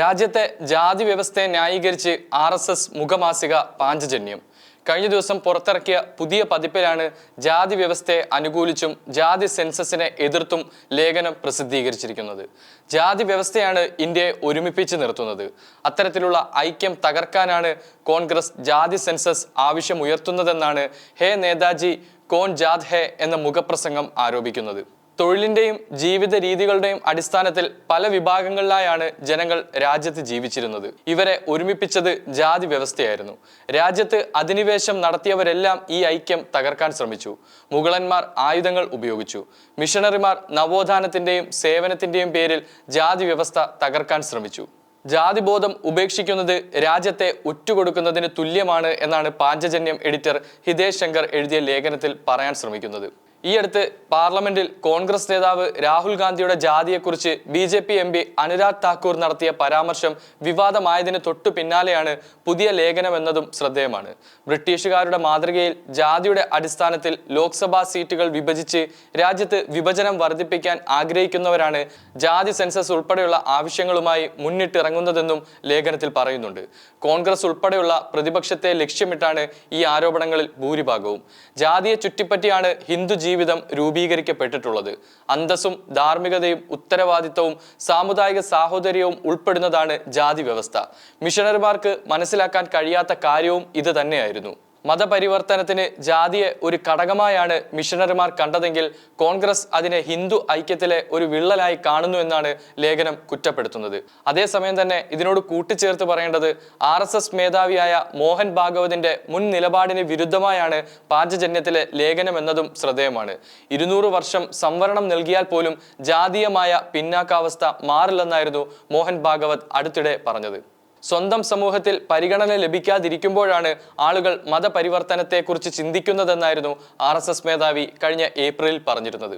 രാജ്യത്തെ ജാതി വ്യവസ്ഥയെ ന്യായീകരിച്ച് ആർ എസ് എസ് മുഖമാസിക പാഞ്ചജന്യം. കഴിഞ്ഞ ദിവസം പുറത്തിറക്കിയ പുതിയ പതിപ്പിലാണ് ജാതി വ്യവസ്ഥയെ അനുകൂലിച്ചും ജാതി സെൻസസിനെ എതിർത്തും ലേഖനം പ്രസിദ്ധീകരിച്ചിരിക്കുന്നത്. ജാതി വ്യവസ്ഥയാണ് ഇന്ത്യയെ ഒരുമിപ്പിച്ച് നിർത്തുന്നത്. അത്തരത്തിലുള്ള ഐക്യം തകർക്കാനാണ് കോൺഗ്രസ് ജാതി സെൻസസ് ആവശ്യമുയർത്തുന്നതെന്നാണ് ഹേ നേതാജി കോൺ ജാത് ഹേ എന്ന മുഖപ്രസംഗം ആരോപിക്കുന്നത്. തൊഴിലിന്റെയും ജീവിത രീതികളുടെയും അടിസ്ഥാനത്തിൽ പല വിഭാഗങ്ങളിലായാണ് ജനങ്ങൾ രാജ്യത്ത് ജീവിച്ചിരുന്നത്. ഇവരെ ഒരുമിപ്പിച്ചത് ജാതി വ്യവസ്ഥയായിരുന്നു. രാജ്യത്ത് അധിനിവേശം നടത്തിയവരെല്ലാം ഈ ഐക്യം തകർക്കാൻ ശ്രമിച്ചു. മുഗളന്മാർ ആയുധങ്ങൾ ഉപയോഗിച്ചു. മിഷണറിമാർ നവോത്ഥാനത്തിന്റെയും സേവനത്തിന്റെയും പേരിൽ ജാതി വ്യവസ്ഥ തകർക്കാൻ ശ്രമിച്ചു. ജാതിബോധം ഉപേക്ഷിക്കുന്നത് രാജ്യത്തെ ഉറ്റുകൊടുക്കുന്നതിന് തുല്യമാണ് എന്നാണ് പാഞ്ചജന്യം എഡിറ്റർ ഹിതേഷ് ശങ്കർ എഴുതിയ ലേഖനത്തിൽ പറയാൻ ശ്രമിക്കുന്നത്. ഈ അടുത്ത് പാർലമെന്റിൽ കോൺഗ്രസ് നേതാവ് രാഹുൽ ഗാന്ധിയുടെ ജാതിയെക്കുറിച്ച് B J P M P Anurag Thakur നടത്തിയ പരാമർശം വിവാദമായതിന് തൊട്ടു പിന്നാലെയാണ് പുതിയ ലേഖനമെന്നതും ശ്രദ്ധേയമാണ്. ബ്രിട്ടീഷുകാരുടെ മാതൃകയിൽ ജാതിയുടെ അടിസ്ഥാനത്തിൽ ലോക്സഭാ സീറ്റുകൾ വിഭജിച്ച് രാജ്യത്ത് വിഭജനം വർദ്ധിപ്പിക്കാൻ ആഗ്രഹിക്കുന്നവരാണ് ജാതി സെൻസസ് ഉൾപ്പെടെയുള്ള ആവശ്യങ്ങളുമായി മുന്നിട്ടിറങ്ങുന്നതെന്നും ലേഖനത്തിൽ പറയുന്നുണ്ട്. കോൺഗ്രസ് ഉൾപ്പെടെയുള്ള പ്രതിപക്ഷത്തെ ലക്ഷ്യമിട്ടാണ് ഈ ആരോപണങ്ങളിൽ ഭൂരിഭാഗവും. ജാതിയെ ചുറ്റിപ്പറ്റിയാണ് ഹിന്ദു ജീവിതം രൂപീകരിക്കപ്പെട്ടിട്ടുള്ളത്. അന്തസ്സും ധാർമ്മികതയും ഉത്തരവാദിത്തവും സാമുദായിക സാഹോദര്യവും ഉൾപ്പെടുന്നതാണ് ജാതി വ്യവസ്ഥ മിഷണറിമാർക്ക് മനസ്സിലാക്കാൻ കഴിയാത്ത കാര്യവും ഇത് തന്നെയായിരുന്നു. മതപരിവർത്തനത്തിന് ജാതിയെ ഒരു ഘടകമായാണ് മിഷണറിമാർ കണ്ടതെങ്കിൽ കോൺഗ്രസ് അതിനെ ഹിന്ദു ഐക്യത്തിലെ ഒരു വിള്ളലായി കാണുന്നു എന്നാണ് ലേഖനം കുറ്റപ്പെടുത്തുന്നത്. അതേസമയം തന്നെ ഇതിനോട് കൂട്ടിച്ചേർത്ത് പറയേണ്ടത് ആർ എസ് എസ് മേധാവിയായ മോഹൻ ഭാഗവതിന്റെ മുൻ നിലപാടിന് വിരുദ്ധമായാണ് പാഞ്ചജന്യത്തിലെ ലേഖനം എന്നതും ശ്രദ്ധേയമാണ്. ഇരുന്നൂറ് വർഷം സംവരണം നൽകിയാൽ പോലും ജാതീയമായ പിന്നാക്കാവസ്ഥ മാറില്ലെന്നായിരുന്നു മോഹൻ ഭാഗവത് അടുത്തിടെ പറഞ്ഞത്. സ്വന്തം സമൂഹത്തിൽ പരിഗണന ലഭിക്കാതിരിക്കുമ്പോഴാണ് ആളുകൾ മതപരിവർത്തനത്തെക്കുറിച്ച് ചിന്തിക്കുന്നതെന്നായിരുന്നു ആർ മേധാവി കഴിഞ്ഞ ഏപ്രിലിൽ പറഞ്ഞിരുന്നത്.